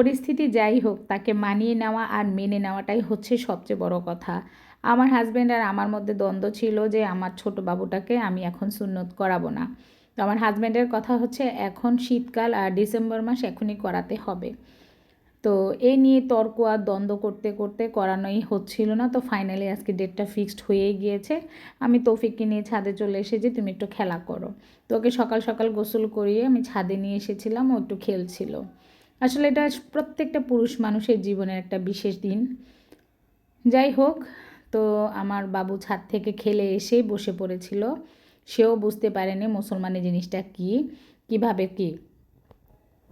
পরিস্থিতি যাই হোক, তাকে মানিয়ে নেওয়া আর মেনে নেওয়াটাই হচ্ছে সবচেয়ে বড় কথা। আমার হাজব্যান্ড আর আমার মধ্যে দ্বন্দ্ব ছিল যে আমার ছোট বাবুটাকে আমি এখন সুন্নত করাবো না। তো আমার হাজব্যান্ডের কথা হচ্ছে, এখন শীতকাল আর ডিসেম্বর মাস এখনই করাতে হবে। তো এই নিয়ে তর্ক আর দ্বন্দ্ব করতে করতে করানোই হচ্ছিল না, তো ফাইনালি আজকে ডেটটা ফিক্সড হয়েই গিয়েছে। আমি তৌফিককে নিয়ে ছাদে চলে এসেছি, তুমি একটু খেলা করো। তো ওকে সকাল সকাল গোসল করিয়ে আমি ছাদে নিয়ে এসেছিলাম, ও একটু খেলছিল। আসলে এটা প্রত্যেকটা পুরুষ মানুষের জীবনের একটা বিশেষ দিন। যাই হোক, তো আমার বাবু ছাদ থেকে খেলে এসেই বসে পড়েছিল। সেও বুঝতে পারেনি মুসলমানের জিনিসটা কি, কীভাবে কি।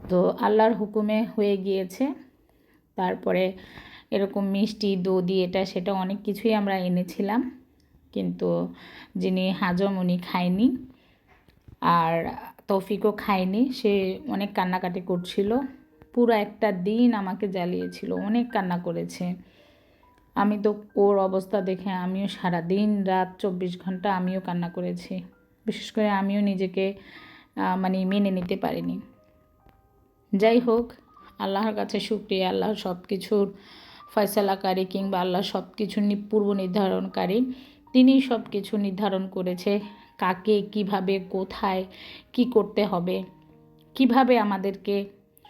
তো আল্লাহর হুকুমে হয়ে গিয়েছে। তারপরে এরকম মিষ্টি, দধি, এটা, সেটা অনেক কিছুই আমরা এনেছিলাম। কিন্তু যিনি হাজম উনি খায়নি আর তৌফিকও খায়নি, সে অনেক কান্নাকাটি করছিল। পুরো একটা দিন আমাকে জ্বালিয়েছিল, অনেক কান্না করেছে। আমি তো ওর অবস্থা দেখে আমিও সারা দিন রাত চব্বিশ ঘণ্টা আমিও কান্না করেছি। বিশেষ করে আমিও নিজেকে মানে মেনে নিতে পারিনি। যাই হোক, আল্লাহর কাছে শুক্রিয়া আল্লাহ সব কিছুর ফয়সালাকারী কিংবা আল্লাহ সব কিছু পূর্ব নির্ধারণকারী, তিনি সব কিছু নির্ধারণ করেছে কাকে, কীভাবে, কোথায়, কি করতে হবে, কীভাবে আমাদেরকে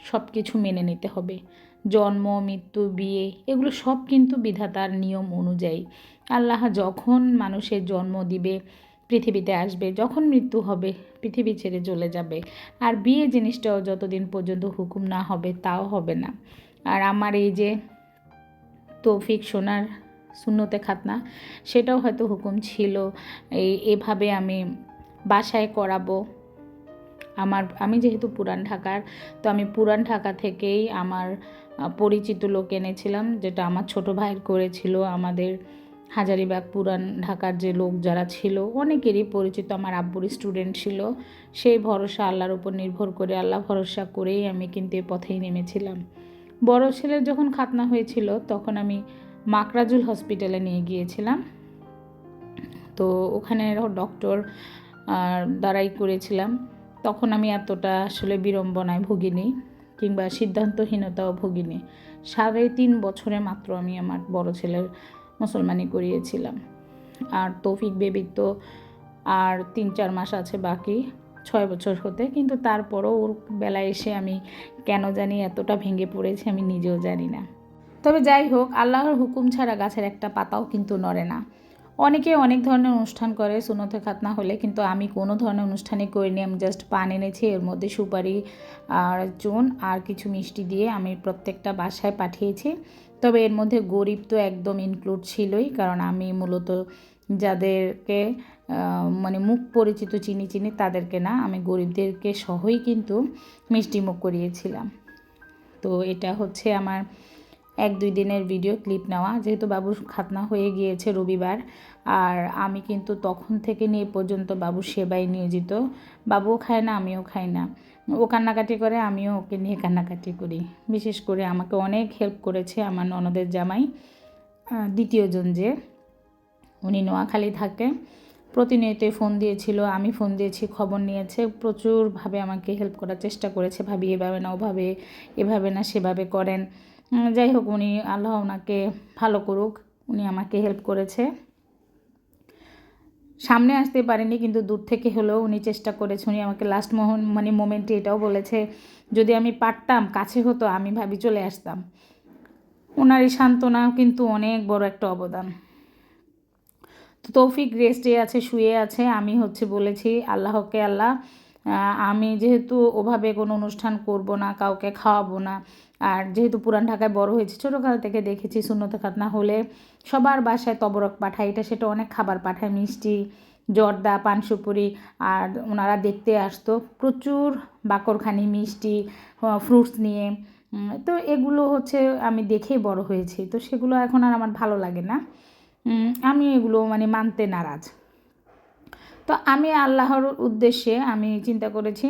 সব কিছু মেনে নিতে হবে। জন্ম, মৃত্যু, বিয়ে, এগুলো সব কিন্তু বিধাতার নিয়ম অনুযায়ী। আল্লাহ যখন মানুষের জন্ম দিবে, পৃথিবীতে আসবে, যখন মৃত্যু হবে, পৃথিবী ছেড়ে চলে যাবে। আর বিয়ে জিনিসটাও যতদিন পর্যন্ত হুকুম না হবে, তাও হবে না। আর আমার এই যে তৌফিক সোনার শূন্যতে খাতনা, সেটাও হয়তো হুকুম ছিল। এই, এভাবে আমি বাসায় করাবো। আমার, আমি যেহেতু পুরান ঢাকার, তো আমি পুরান ঢাকা থেকেই আমার পরিচিত লোক এনেছিলাম, যেটা আমার ছোট ভাইয়ের করেছিল। আমাদের হাজারিবাগ পুরান ঢাকার যে লোক যারা ছিল, অনেকেরই পরিচিত, আমার আব্বুর স্টুডেন্ট ছিল। সেই ভরসা আল্লাহর উপর নির্ভর করে, আল্লাহ ভরসা করেই আমি কিন্তু এ পথেই নেমেছিলাম। বড় ছেলের যখন খাতনা হয়েছিল, তখন আমি মাকরাজুল হসপিটালে নিয়ে গিয়েছিলাম। তো ওখানে ডক্টর দ্বারাই করেছিলাম। তখন আমি এতটা আসলে বিড়ম্বনায় ভুগিনি কিংবা সিদ্ধান্তহীনতাও ভুগিনি। সাড়ে তিন বছরে মাত্র আমি আমার বড় ছেলের মুসলমানি করিয়েছিলাম। আর তৌফিক বেবির তো আর তিন চার মাস আছে বাকি, ছয় বছর হতে, কিন্তু তারপরও ওর বেলায় এসে আমি কেন জানি এতটা ভেঙে পড়েছি আমি নিজেও জানি না। তবে যাই হোক, আল্লাহর হুকুম ছাড়া গাছের একটা পাতাও কিন্তু নড়ে না। অনেকে অনেক ধরনের অনুষ্ঠান করে সুনতে খাতনা হলে, কিন্তু আমি কোনো ধরনের অনুষ্ঠানে করিনি। আমি জাস্ট পান এনেছি, এর মধ্যে সুপারি আর চুন আর কিছু মিষ্টি দিয়ে আমি প্রত্যেকটা বাসায় পাঠিয়েছি। তবে এর মধ্যে গরিব তো একদম ইনক্লুড ছিলই, কারণ আমি মূলত যাদেরকে মানে মুখ পরিচিত চিনি চিনি তাদেরকে না, আমি গরিবদেরকে সহই কিন্তু মিষ্টি মুখ করিয়েছিলাম। তো এটা হচ্ছে আমার এক দুই দিনের ভিডিও ক্লিপ নেওয়া। যেহেতু বাবুর খাতনা হয়ে গিয়েছে রবিবার, আর আমি কিন্তু তখন থেকে নিয়ে পর্যন্ত বাবুর সেবায় নিয়োজিত। বাবুও খায় না, আমিও খাই না। ও কান্নাকাটি করে, আমিও ওকে নিয়ে কান্নাকাটি করি। বিশেষ করে আমাকে অনেক হেল্প করেছে আমার ননদের জামাই দ্বিতীয়জন যে। উনি নোয়াখালী থাকে। প্রতিনিয়তই ফোন দিয়েছিল, আমি ফোন দিয়েছি, খবর নিয়েছে। প্রচুরভাবে আমাকে হেল্প করার চেষ্টা করেছে, ভাবি এভাবে না, ওভাবে, এভাবে না, সেভাবে করেন। যাই হোক, উনি আল্লাহ ওনাকে ভালো করুক, উনি আমাকে হেল্প করেছে। সামনে আসতে পারেনি, কিন্তু দূর থেকে হলেও উনি চেষ্টা করেছে। উনি আমাকে লাস্ট মোহন মানে মোমেন্টে এটাও বলেছে, যদি আমি পারতাম, কাছে হতো, আমি ভাবি চলে আসতাম। ওনার এই সান্ত্বনা কিন্তু অনেক বড় একটা অবদান। তো তৌফিক রেস্টে আছে, শুয়ে আছে। আমি হচ্ছে বলেছি, আল্লাহকে আল্লাহ আমি যেহেতু ওভাবে কোনো অনুষ্ঠান করব না, কাউকে খাওয়াবো না আর যেহেতু পুরান ঢাকায় বড় হয়েছে, ছোটোকাল থেকে দেখেছি শূন্যতে খাতনা হলে সবার বাসায় তবরক পাঠায়। এটা সেটা অনেক খাবার পাঠায়, মিষ্টি, জর্দা পান সুপুরি আর ওনারা দেখতে আসতো। প্রচুর বাকরখানি, মিষ্টি ফ্রুটস নিয়ে। তো এগুলো হচ্ছে আমি দেখেই বড় হয়েছি। তো সেগুলো এখন আর আমার ভালো লাগে না। আমি এগুলো মানে মানতে নারাজ। তো আমি আল্লাহর উদ্দেশ্যে আমি চিন্তা করেছি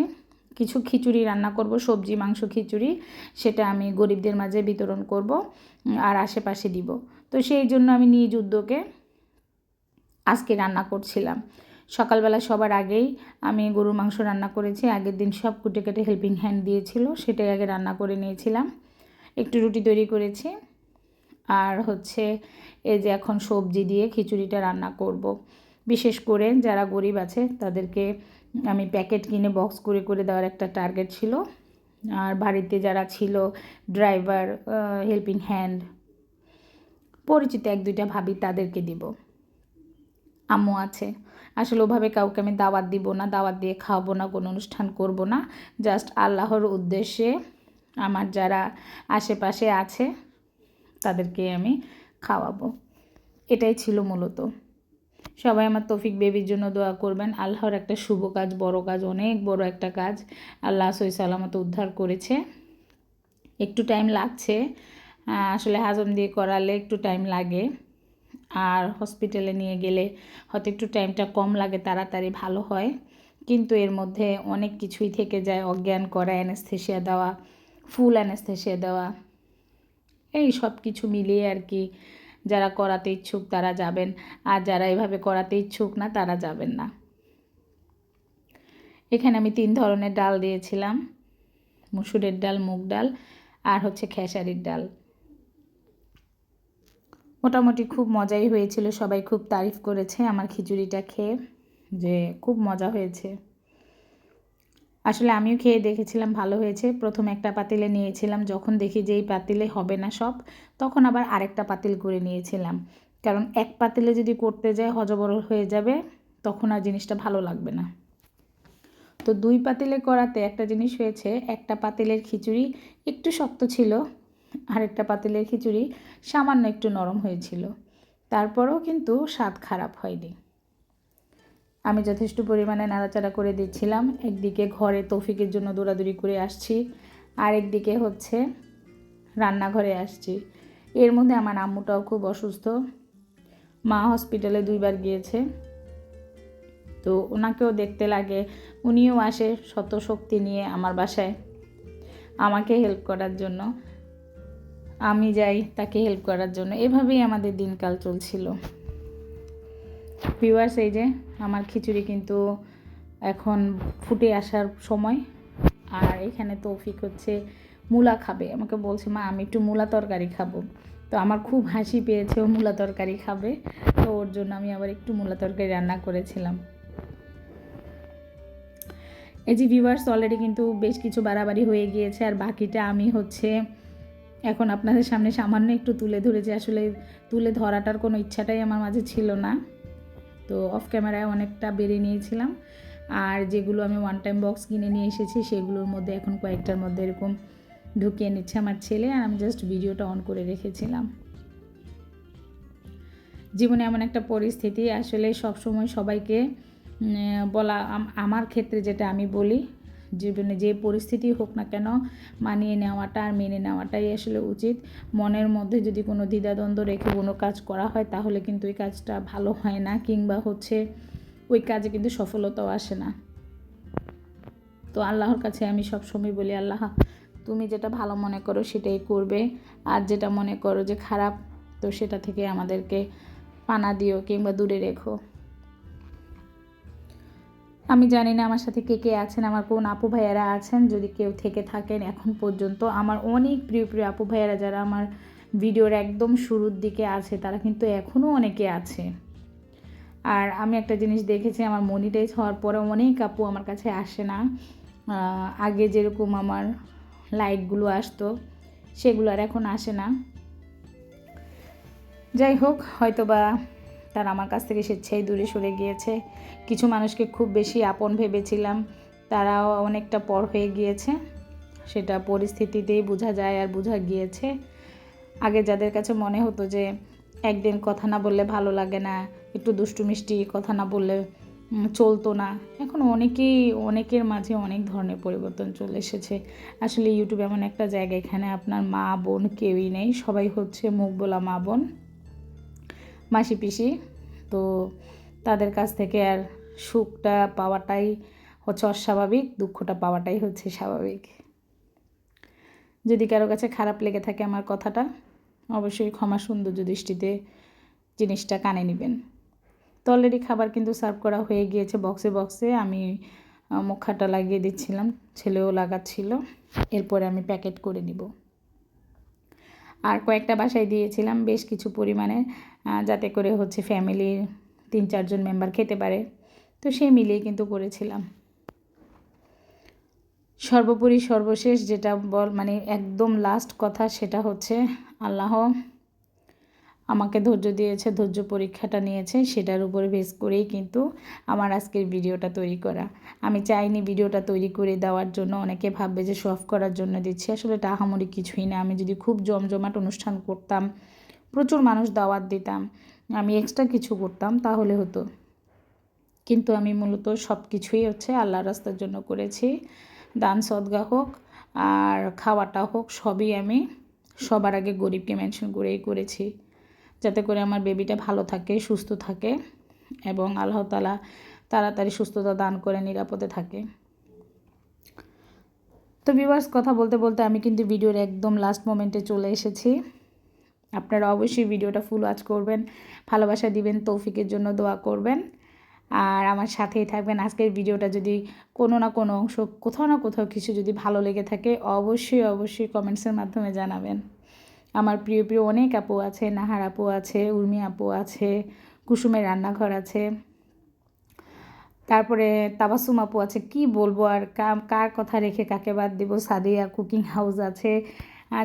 কিছু খিচুড়ি রান্না করব, সবজি, মাংস, খিচুড়ি। সেটা আমি গরিবদের মাঝে বিতরণ করব আর আশেপাশে দিব। তো সেই জন্য আমি নিজ উদ্যোগে আজকে রান্না করছিলাম। সকালবেলা সবার আগেই আমি গরুর মাংস রান্না করেছি। আগের দিন সব কুটে কেটে হেল্পিং হ্যান্ড দিয়েছিল, সেটাই আগে রান্না করে নিয়েছিলাম। একটু রুটি তৈরি করেছি। আর হচ্ছে এই যে এখন সবজি দিয়ে খিচুড়িটা রান্না করব। বিশেষ করে যারা গরিব আছে, তাদেরকে আমি প্যাকেট কিনে বক্স করে করে দেওয়ার একটা টার্গেট ছিল। আর বাড়িতে যারা ছিল ড্রাইভার হেল্পিং হ্যান্ড পরিচিত এক দুইটা ভাবি তাদেরকে দিব। আম্মু আছে। আসলে ওভাবে কাউকে আমি দাওয়াত দিব না, দাওয়াত দিয়ে খাওয়াবো না, কোনো অনুষ্ঠান করব না। জাস্ট আল্লাহর উদ্দেশ্যে আমার যারা আশেপাশে আছে, তাদেরকে আমি খাওয়াবো। এটাই ছিল মূলত। সবাই আমার তৌফিক বেবির জন্য দোয়া করবেন। আল্লাহর একটা শুভ কাজ, বড় কাজ, অনেক বড় একটা কাজ আল্লাহ সই সালামত উদ্ধার করেছে। একটু টাইম লাগছে আসলে হাজম দিয়ে করালে একটু টাইম লাগে। আর হসপিটালে নিয়ে গেলে হয়তো একটু টাইমটা কম লাগে, তাড়াতাড়ি ভালো হয়। কিন্তু এর মধ্যে অনেক কিছুই থেকে যায়, অজ্ঞান করা অ্যানেস্থেশিয়া দেওয়া ফুল অ্যানেস্থেশিয়া দেওয়া। এই সব কিছু মিলিয়ে আর কি যারা করাতে ইচ্ছুক তারা যাবেন, আর যারা এভাবে করাতে ইচ্ছুক না তারা যাবেন না। এখানে আমি তিন ধরনের ডাল দিয়েছিলাম, মুসুরের ডাল, মুগ ডাল, আর হচ্ছে খেসারির ডাল। মোটামুটি খুব মজাই হয়েছিল, সবাই খুব তারিফ করেছে আমার খিচুড়িটা খেয়ে যে খুব মজা হয়েছে। আসলে আমিও খেয়ে দেখেছিলাম, ভালো হয়েছে। প্রথম একটা পাতিলে নিয়েছিলাম, যখন দেখি যে এই পাতিলে হবে না সব, তখন আবার আরেকটা পাতিল করে নিয়েছিলাম। কারণ এক পাতিলে যদি করতে যায় হজবরল হয়ে যাবে, তখন আর জিনিসটা ভালো লাগবে না। তো দুই পাতিলে করাতে একটা জিনিস হয়েছে, একটা পাতিলের খিচুড়ি একটু শক্ত ছিল আরেকটা পাতিলের খিচুড়ি সামান্য একটু নরম হয়েছিল। তারপরেও কিন্তু স্বাদ খারাপ হয়নি। আমি যথেষ্ট পরিমাণে নাড়াচাড়া করে দিচ্ছিলাম। একদিকে ঘরে তৌফিকের জন্য দৌড়াদৌড়ি করে আসছি আর একদিকে হচ্ছে রান্নাঘরে আসছি। এর মধ্যে আমার আম্মুটাও খুব অসুস্থ। মা হসপিটালে দুইবার গিয়েছে। তো ওনাকেও দেখতে লাগে, উনিও আসে শত শক্তি নিয়ে আমার বাসায় আমাকে হেল্প করার জন্য। আমি যাই তাকে হেল্প করার জন্য। এভাবেই আমাদের দিনকাল চলছিল। ভিউয়ার্স এই যে আমার খিচুড়ি কিন্তু এখন ফুটে আসার সময়। আর এখানে তৌফিক হচ্ছে মূলা খাবে। আমাকে বলছে, মা, আমি একটু মূলা তরকারি খাব। তো আমার খুব হাসি পেয়েছে ও মূলা তরকারি খাবে। তো ওর জন্য আমি আবার একটু মূলা তরকারি রান্না করেছিলাম। এই যে ভিউয়ার্স অলরেডি কিন্তু বেশ কিছু বাড়াবাড়ি হয়ে গিয়েছে। আর বাকিটা আমি হচ্ছে এখন আপনাদের সামনে সামান্য একটু তুলে ধরেছি। আসলে তুলে ধরাটার কোনো ইচ্ছাটাই আমার মাঝে ছিল না। তো অফ ক্যামেরায় অনেকটা বেড়ে নিয়েছিলাম। আর যেগুলো আমি ওয়ান টাইম বক্স কিনে নিয়ে এসেছি, সেগুলোর মধ্যে এখন কয়েকটার মধ্যে এরকম ঢুকিয়ে নিচ্ছে আমার ছেলে আর আমি জাস্ট ভিডিওটা অন করে রেখেছিলাম। জীবনে এমন একটা পরিস্থিতি, আসলে সবসময় সবাইকে বলা আমার ক্ষেত্রে যেটা আমি বলি জীবনে যে পরিস্থিতি হোক না কেন মানিয়ে নেওয়াটা আর মেনে নেওয়াটাই আসলে উচিত। মনের মধ্যে যদি কোনো দ্বিধাদ্বন্দ্ব রেখে কোনো কাজ করা হয়, তাহলে কিন্তু ওই কাজটা ভালো হয় না কিংবা হচ্ছে ওই কাজে কিন্তু সফলতাও আসে না। তো আল্লাহর কাছে আমি সবসময় বলি, আল্লাহ, তুমি যেটা ভালো মনে করো সেটাই করবে। আর যেটা মনে করো যে খারাপ, তো সেটা থেকে আমাদেরকে পানা দিও কিংবা দূরে রেখো। আমি জানি না আমার সাথে কে কে আছেন, আমার কোন আপু ভাইয়ারা আছেন, যদি কেউ থেকে থাকেন এখন পর্যন্ত। আমার অনেক প্রিয় প্রিয় আপু ভাইয়ারা যারা আমার ভিডিওর একদম শুরুর দিকে আছে, তারা কিন্তু এখনও অনেকে আছে। আর আমি একটা জিনিস দেখেছি, আমার মনিটাইজ হওয়ার পরে অনেক আপু আমার কাছে আসে না। আগে যেরকম আমার লাইটগুলো আসতো, সেগুলো আর এখন আসে না। যাই হোক হয়তো বা তারা আমার কাছ থেকে স্বেচ্ছায় দূরে সরে গিয়েছে। কিছু মানুষকে খুব বেশি আপন ভেবেছিলাম, তারাও অনেকটা পর হয়ে গিয়েছে। সেটা পরিস্থিতিতেই বোঝা যায় আর বোঝা গিয়েছে। আগে যাদের কাছে মনে হতো যে একদিন কথা না বললে ভালো লাগে না, একটু দুষ্টু মিষ্টি কথা না বললে চলতো না। এখন অনেকেই, অনেকের মাঝে অনেক ধরনের পরিবর্তন চলে এসেছে। আসলে ইউটিউব এমন একটা জায়গা, এখানে আপনার মা বোন কেউই নেই, সবাই হচ্ছে মুখ বলা মা বোন। মাসি পিসি তো তাদের কাছ থেকে আর সুখটা পাওয়াটাই হচ্ছে অস্বাভাবিক, দুঃখটা পাওয়াটাই হচ্ছে স্বাভাবিক। যদি কারও কাছে খারাপ লেগে থাকে আমার কথাটা, অবশ্যই ক্ষমা সৌন্দর্য দৃষ্টিতে জিনিসটা কানে নেবেন। তো অলরেডি খাবার কিন্তু সার্ভ করা হয়ে গিয়েছে বক্সে বক্সে আমি মুখাটা লাগিয়ে দিচ্ছিলাম, ছেলেও লাগাচ্ছিল। এরপরে আমি প্যাকেট করে নিব। আর কয়েকটা বাসায় দিয়েছিলাম বেশ কিছু পরিমাণে যাতে করে হচ্ছে ফ্যামিলির তিন চারজন মেম্বার খেতে পারে। তো সে মিলিয়ে কিন্তু করেছিলাম। সর্বোপরি সর্বশেষ যেটা বল মানে একদম লাস্ট কথা সেটা হচ্ছে আল্লাহ আমাকে ধৈর্য দিয়েছে, ধৈর্য পরীক্ষাটা নিয়েছে, সেটার উপরে বেস করেই কিন্তু আমার আজকের ভিডিওটা তৈরি করা। আমি চাইনি ভিডিওটা তৈরি করে দেওয়ার জন্য, অনেকে ভাববে যে শো অফ করার জন্য দিচ্ছি। আসলে এটা আহামরি কিছুই না। আমি যদি খুব জমজমাট অনুষ্ঠান করতাম, প্রচুর মানুষ দাওয়াত দিতাম, আমি এক্সট্রা কিছু করতাম, তাহলে হতো। কিন্তু আমি মূলত সব কিছুই হচ্ছে আল্লাহ রাস্তার জন্য করেছি। দান সদগা হোক আর খাওয়াটা হোক, সবই আমি সবার আগে গরিবকে মেনশন করেই করেছি। যাতে করে আমার বেবিটা ভালো থাকে, সুস্থ থাকে এবং আল্লাহ তালা তাড়াতাড়ি সুস্থতা দান করে, নিরাপদে থাকে। তো ভিউয়ার্স কথা বলতে বলতে আমি কিন্তু ভিডিওর একদম লাস্ট মোমেন্টে চলে এসেছি। আপনারা অবশ্যই ভিডিওটা ফুল ওয়াচ করবেন, ভালোবাসা দিবেন, তৌফিকের জন্য দোয়া করবেন। আর আমার সাথেই থাকবেন। আজকের ভিডিওটা যদি কোনো না কোনো অংশ, কোথাও না কোথাও কিছু যদি ভালো লেগে থাকে, অবশ্যই অবশ্যই কমেন্টসের মাধ্যমে জানাবেন। আমার প্রিয় প্রিয় অনেক আপু আছে, নাহার আপু আছে, উর্মি আপু আছে, কুসুমের রান্নাঘর আছে। তারপরে তাবাসুম আপু আছে, কি বলব আর কার কথা রেখে কাকে বাদ দিব? সাদিয়া কুকিং হাউস আছে।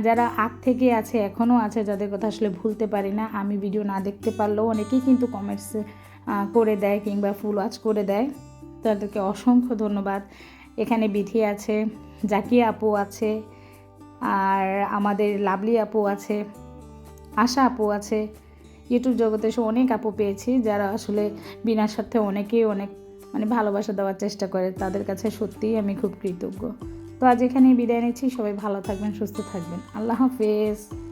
যারা আগ থেকে আছে এখনও আছে, যাদের কথা আসলে ভুলতে পারি না, আমি ভিডিও না দেখতে পারলেও অনেকেই কিন্তু কমেন্টস করে দেয় কিংবা ফুল ওয়াচ করে দেয়। তাদেরকে অসংখ্য ধন্যবাদ। এখানে বিধি আছে, জাকিয়া আপু আছে আর আমাদের লাভলি আপু আছে, আশা আপু আছে ইউটিউব জগতে এসে অনেক আপু পেয়েছি যারা আসলে বিনা স্বার্থে অনেকেই অনেক মানে ভালোবাসা দেওয়ার চেষ্টা করে, তাদের কাছে সত্যিই আমি খুব কৃতজ্ঞ। তো আজ এখানেই বিদায় নিচ্ছি, সবাই ভালো থাকবেন, সুস্থ থাকবেন। আল্লাহ হাফেজ।